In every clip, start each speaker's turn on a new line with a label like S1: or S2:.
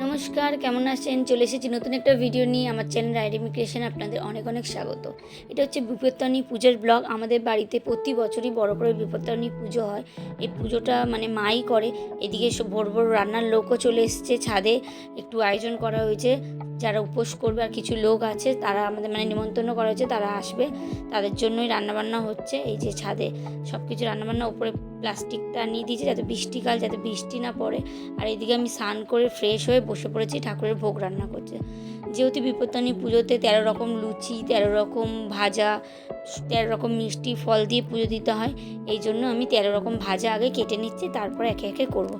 S1: নমস্কার, কেমন আছেন? চলে এসেছি নতুন একটা ভিডিও নিয়ে। আমার চ্যানেল রাইডিমি ক্রিয়েশন আপনাদের অনেক অনেক স্বাগত। এটা হচ্ছে বিপত্তানি পুজোর ব্লগ আমাদের বাড়িতে প্রতি বছরই বড় করে বিপত্তানি পুজো হয়। এই পুজোটা মানে মাই করে। এদিকে সব বড় বড় রান্নার লোকও চলে এসছে ছাদে। একটু আয়োজন করা হয়েছে। যারা উপোস করবে আর কিছু লোক আছে, তারা আমাদের মানে নিমন্ত্রণ করা হয়েছে, তারা আসবে। তাদের জন্যই রান্নাবান্না হচ্ছে। এই যে ছাদে সব কিছু রান্নাবান্না, উপরে প্লাস্টিকটা নিয়ে দিয়েছে যাতে বৃষ্টিকাল, যাতে বৃষ্টি না পড়ে। আর এদিকে আমি স্নান করে ফ্রেশ হয়ে বসে পড়েছি, ঠাকুরের ভোগ রান্না করছে। যেহেতু বিপত্তানি পুজোতে তেরো রকম লুচি, তেরো রকম ভাজা, তেরো রকম মিষ্টি ফল দিয়ে পুজো দিতে হয়, এই জন্য আমি তেরো রকম ভাজা আগে কেটে নিচ্ছি, তারপর একে একে করব।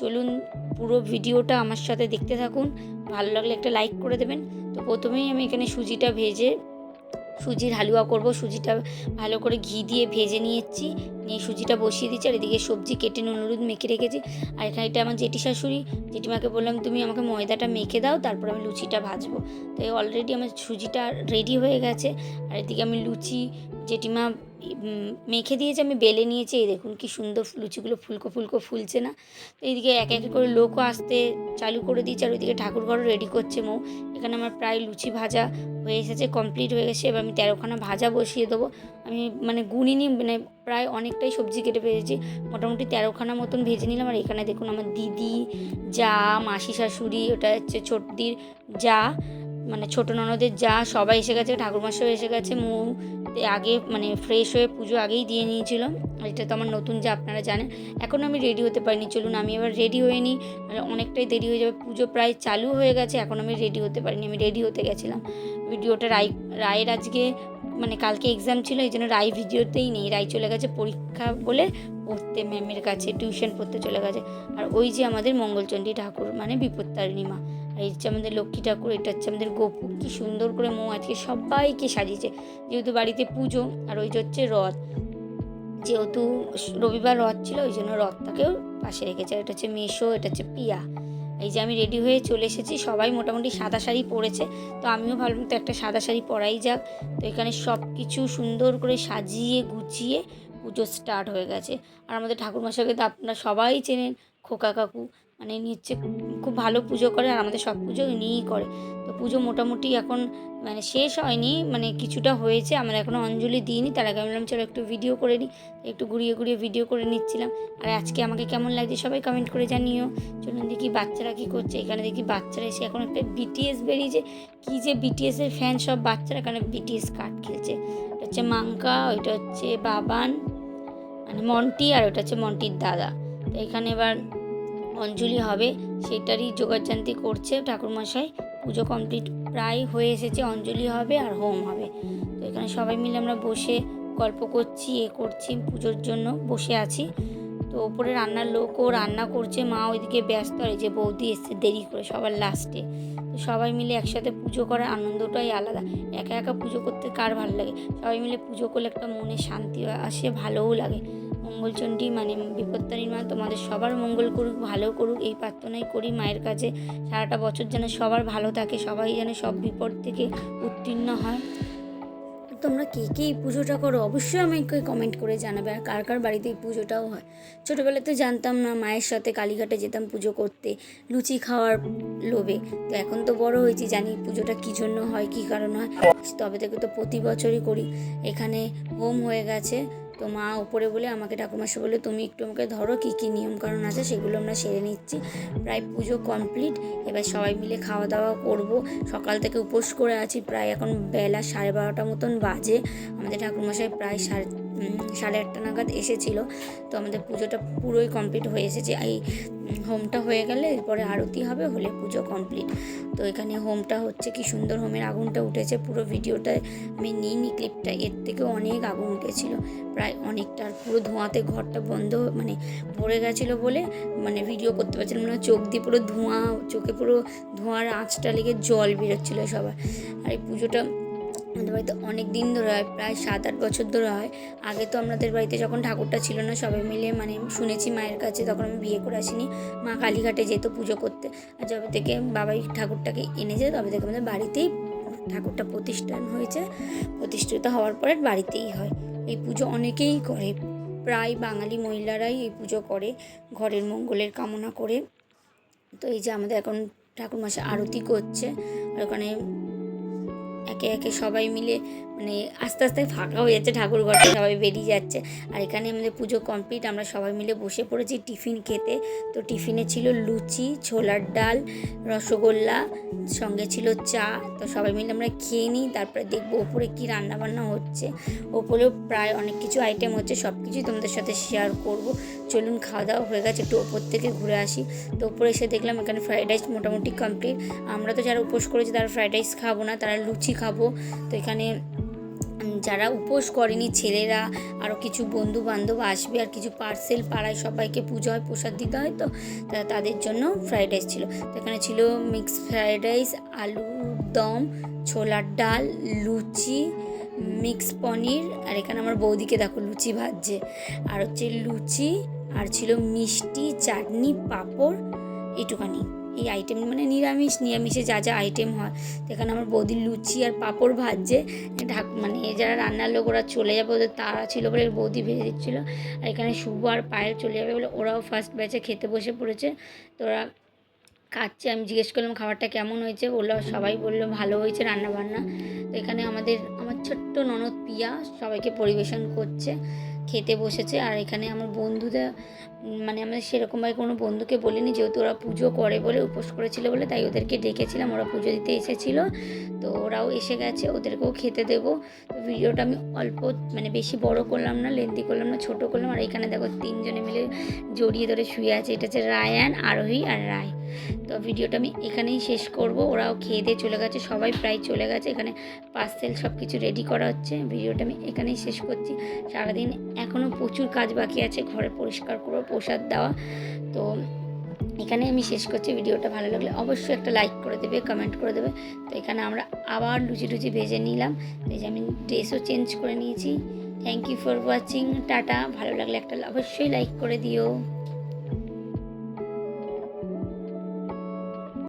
S1: চলুন পুরো ভিডিওটা আমার সাথে দেখতে থাকুন। ভালো লাগলে একটা লাইক করে দেবেন। তো প্রথমেই আমি এখানে সুজিটা ভেজে, সুজির হালুয়া করব। সুজিটা ভালো করে ঘি দিয়ে ভেজে নিয়েছি। নিয়ে সুজিটা বসিয়ে দিচ্ছি আর এদিকে সবজি কেটে নুন, হলুদ মেখে রেখেছি। আর এখানে এটা আমার জেঠি শাশুড়ি জেঠিমাকে বললাম, তুমি আমাকে ময়দাটা মেখে দাও, তারপর আমি লুচিটা ভাজবো। তো অলরেডি আমার সুজিটা রেডি হয়ে গেছে। আর এদিকে আমি লুচি, জেঠিমা মেখে দিয়েছে, আমি বেলে নিয়েছি। এই দেখুন কি সুন্দর লুচিগুলো ফুলকো ফুলকো ফুলছে না? তো এইদিকে এক এক করে লোকও আসতে চালু করে দিয়েছে। আর ওইদিকে ঠাকুরঘরও রেডি করছে মৌ। এখানে আমার প্রায় লুচি ভাজা হয়ে এসেছে কমপ্লিট হয়ে গেছে। এবার আমি তেরোখানা ভাজা বসিয়ে দেবো। আমি মানে গুনিনি মানে প্রায় অনেকটাই সবজি কেটে ফেলেছি। মোটামুটি তেরোখানা মতন ভেজে নিলাম। আর এখানে দেখুন আমার দিদি, যা, মাসি শাশুড়ি, ওটা হচ্ছে ছোটদির যা মানে ছোটো ননদের যা, সবাই এসে গেছে ঠাকুরমাশাও এসে গেছে, মৌ আগে মানে ফ্রেশ হয়ে পুজো আগেই দিয়ে নিয়েছিল। এটা তো আমার নতুন যা, আপনারা জানেন। এখন আমি রেডি হতে পারিনি, চলুন আমি এবার রেডি হয়ে নিই। মানে অনেকটাই দেরি হয়ে যাবে, পুজো প্রায় চালু হয়ে গেছে, এখন আমি রেডি হতে পারিনি, আমি রেডি হতে গেছিলাম। ভিডিওটা রায়, রায়ের আজকে মানে কালকে এক্সাম ছিল, এই জন্য রায় ভিডিওতেই নেই। রায় চলে গেছে পরীক্ষা বলে পড়তে ম্যামের কাছে টিউশন পড়তে চলে গেছে। আর ওই যে আমাদের মঙ্গলচণ্ডী ঠাকুর মানে বিপত্তারিণী মা, আর এই হচ্ছে আমাদের লক্ষ্মী ঠাকুর, এটা হচ্ছে আমাদের গোপু। কি সুন্দর করে মৌ আজকে সবাইকে সাজিয়েছে। যেহেতু বাড়িতে পুজো, আর ওই যে হচ্ছে রথ। যেহেতু রবিবার রথ ছিল, ওই জন্য রথটাকেও পাশে রেখেছে। এটা হচ্ছে মেশো, এটা হচ্ছে পিয়া। এই যে আমি রেডি হয়ে চলে এসেছি। সবাই মোটামুটি সাদা শাড়ি পরেছে। তো আমিও ভাবলাম তো একটা সাদা শাড়ি পরাই যাক। তো এখানে সব কিছু সুন্দর করে সাজিয়ে, গুছিয়ে পুজো স্টার্ট হয়ে গেছে। আর আমাদের ঠাকুর মশাকে তো আপনারা সবাই চেনেন, খোকা কাকু। মানে ইনি হচ্ছে খুব ভালো পুজো করে আর আমাদের সব পুজো ইনিই করে। তো পুজো মোটামুটি এখন মানে শেষ হয়নি মানে কিছুটা হয়েছে, আমরা এখনও অঞ্জলি দিইনি, তার আগে বললাম চলো একটু ভিডিও করে নিই, একটু ঘুরিয়ে ঘুরিয়ে ভিডিও করে নিচ্ছিলাম। আর আজকে আমাকে কেমন লাগছে সবাই কমেন্ট করে জানিও। চলুন দেখি বাচ্চারা কী করছে, এখানে দেখি বাচ্চারা এসে এখন একটা বিটিএস বেরিয়েছে। কী যে বিটিএসের ফ্যান সব বাচ্চারা, এখানে বিটিএস কার্ড খেলছে। এটা হচ্ছে মাঙ্কা, ওইটা হচ্ছে বাবান মানে মন্টি আর ওটা হচ্ছে মন্টির দাদা। তো এখানে এবার অঞ্জলি হবে, সেটারই যোগাযান্তি করছে ঠাকুরমশাই। পুজো কমপ্লিট প্রায় হয়ে এসেছে, অঞ্জলি হবে আর হোম হবে। তো এখানে সবাই মিলে আমরা বসে গল্প করছি, এ করছি, পুজোর জন্য বসে আছি। তো ওপরে রান্নার লোকও রান্না করছে, মা ওইদিকে ব্যস্ত, আর যে বৌদি এসছে দেরি করে সবার লাস্টে সবাই মিলে একসাথে পুজো করার আনন্দটাই আলাদা। একা একা পুজো করতে কার ভালো লাগে? সবাই মিলে পুজো করলে একটা মনে শান্তি আসে, ভালোও লাগে। মঙ্গলচণ্ডী মানে বিপত্তারী মা তোমাদের সবার মঙ্গল করুক, ভালো করুক, এই প্রার্থনাই করি মায়ের কাছে। সারাটা বছর যেন সবার ভালো থাকে, সবাই যেন সব বিপদ থেকে উত্তীর্ণ হয়। তোমরা কে কে এই পুজোটা করো, অবশ্যই আমাকে কমেন্ট করে জানাবে আর কার কার বাড়িতে এই পুজোটাও হয়। ছোটোবেলাতে জানতাম না, মায়ের সাথে কালীঘাটে যেতাম পুজো করতে, লুচি খাওয়ার লোভে। তো এখন তো বড় হয়েছি, জানি পুজোটা কী জন্য হয়, কী কারণ হয়। তবে থেকে তো প্রতি বছরই করি। এখানে হোম হয়ে গেছে তো মা উপরে বলে আমাকে ঠাকুমাসে বলে তুমি একটু আমাকে ধরো কী কী নিয়মকানুন আছে সেগুলো আমরা সেরে নিচ্ছি। প্রায় পুজো কমপ্লিট এবার সবাই মিলে খাওয়া দাওয়া করব। সকাল থেকে উপোস করে আছি, প্রায় এখন বেলা সাড়ে বারোটা মতন বাজে। আমাদের ঠাকুরমশাই প্রায় সাড়ে সাড়ে আটটা নাগাদ এসেছিল। তো আমাদের পুজোটা পুরোই কমপ্লিট হয়ে এসেছে। এই হোমটা হয়ে গেলে এরপরে আরতি হবে হলে পুজো কমপ্লিট তো এখানে হোমটা হচ্ছে কি সুন্দর হোমের আগুনটা উঠেছে, পুরো ভিডিওটায় আমি নিইনি ক্লিপটা এর থেকে অনেক আগুন উঠেছিল। প্রায় অনেকটা পুরো ধোঁয়াতে ঘরটা বন্ধ মানে ভরে গেছিল বলে মানে ভিডিও করতে পারছিলাম না। চোখ দিয়ে পুরো ধোঁয়া, চোখে পুরো ধোঁয়ার আঁচটা লেগে জল বেরোচ্ছিলো সবার। আর এই পুজোটা আমাদের বাড়িতে অনেক দিন ধরে হয়, প্রায় সাত আট বছর ধরে হয়। আগে তো আমাদের বাড়িতে যখন ঠাকুরটা ছিল না, সবাই মিলে মানে শুনেছি মায়ের কাছে, তখন আমি বিয়ে করে আসিনি। মা কালীঘাটে যেত পুজো করতে। আর যবে থেকে বাবাই ঠাকুরটাকে এনেছে, তবে থেকে আমাদের বাড়িতেই ঠাকুরটা প্রতিষ্ঠান হয়েছে। প্রতিষ্ঠিত হওয়ার পরে বাড়িতেই হয়। এই পুজো অনেকেই করে। প্রায় বাঙালি মহিলারাই এই পুজো করে, ঘরের মঙ্গলের কামনা করে। তো এই যে আমাদের এখন ঠাকুরমশাই আরতি করছে, আর ওখানে একে একে সবাই মিলে মানে আস্তে আস্তে ফাঁকা হয়ে যাচ্ছে, ঠাকুর ঘরটা সবাই বেরিয়ে যাচ্ছে। আর এখানে আমাদের পুজো কমপ্লিট আমরা সবাই মিলে বসে পড়েছি টিফিন খেতে। তো টিফিনে ছিল লুচি, ছোলার ডাল, রসগোল্লা, সঙ্গে ছিল চা। তো সবাই মিলে আমরা খেয়ে নিই, তারপরে দেখব ওপরে কী রান্নাবান্না হচ্ছে। ওপরেও প্রায় অনেক কিছু আইটেম হচ্ছে সব কিছুই তোমাদের সাথে শেয়ার করব। চলুন খাওয়া দাওয়া হয়ে গেছে, একটু ওপর থেকে ঘুরে আসি। তো ওপরে এসে দেখলাম এখানে ফ্রাইড রাইস মোটামুটি কমপ্লিট আমরা তো যারা উপোস করেছি, তারা ফ্রাইড রাইস খাব না, তারা লুচি খাব। তো এখানে যারা উপোস করেনি, ছেলেরা আরও কিছু বন্ধু বান্ধব আসবে আর কিছু পার্সেল পাড়ায় সবাইকে পুজো হয়, প্রসাদ দিতে হয় তো তাদের জন্য ফ্রাইড রাইস ছিল। এখানে ছিল মিক্স ফ্রাইড রাইস আলুর দম, ছোলার ডাল, লুচি মিক্স পনির, আর এখানে আমার বৌদিকে দেখো লুচি ভাজছে। আর হচ্ছে লুচি, আর ছিল মিষ্টি, চাটনি, পাঁপড়, এইটুখানি। এই আইটেম মানে নিরামিষ, নিরামিষে যা যা আইটেম হয়। তো এখানে আমার বৌদির লুচি আর পাঁপড় ভাজছে। ঢাক মানে যারা রান্নার লোক, ওরা চলে যাবে ওদের তারা ছিল বলে বৌদি ভেজে দিচ্ছিল। আর এখানে শুভ আর পায়েল চলে যাবে বলে ওরাও ফার্স্ট ব্যাচে খেতে বসে পড়েছে। তো ওরা খাচ্ছে, আমি জিজ্ঞেস করলাম, খাবারটা কেমন হয়েছে? বলল, সবাই বলল ভালো হয়েছে রান্না বান্না তো এখানে আমাদের, আমার ছোট্ট ননদ পিয়া সবাইকে পরিবেশন করছে। খেতে বসেছে। আর এখানে আমার বন্ধুদের মানে আমরা সেরকমভাবে কোনো বন্ধুকে বলিনি, যেহেতু ওরা পুজো করে বলে, উপোস করেছিল বলে, তাই ওদেরকে ডেকেছিলাম। ওরা পুজো দিতে এসেছিল। তো ওরাও এসে গেছে, ওদেরকেও খেতে দেবো। তো ভিডিওটা আমি অল্প মানে বেশি বড় করলাম না, লেন্দি করলাম না, ছোট করলাম। আর এখানে দেখো তিনজনে মিলে জড়িয়ে ধরে শুয়ে আছে। এটা হচ্ছে রায়ান, আরোহী আর রায়। তো ভিডিওটা আমি এখানেই শেষ করব। ওরাও খেয়ে দিয়ে চলে গেছে। সবাই প্রায় চলে গেছে। এখানে পার্সেল সব কিছু রেডি করা হচ্ছে। ভিডিওটা আমি এখানেই শেষ করছি। সারাদিন এখনও প্রচুর কাজ বাকি আছে। ঘরে পরিষ্কার করব, প্রসাদ দেওয়া। তো এখানে আমি শেষ করছি। ভিডিওটা ভালো লাগলে অবশ্যই একটা লাইক করে দেবে কমেন্ট করে দেবে। তো এখানে আমরা আবার লুচি টুচি ভেজে নিলাম। ভেজে আমি ড্রেসও চেঞ্জ করে নিয়েছি। Thank you for watching tata. ভালো লাগলে একটা অবশ্যই লাইক করে দিও।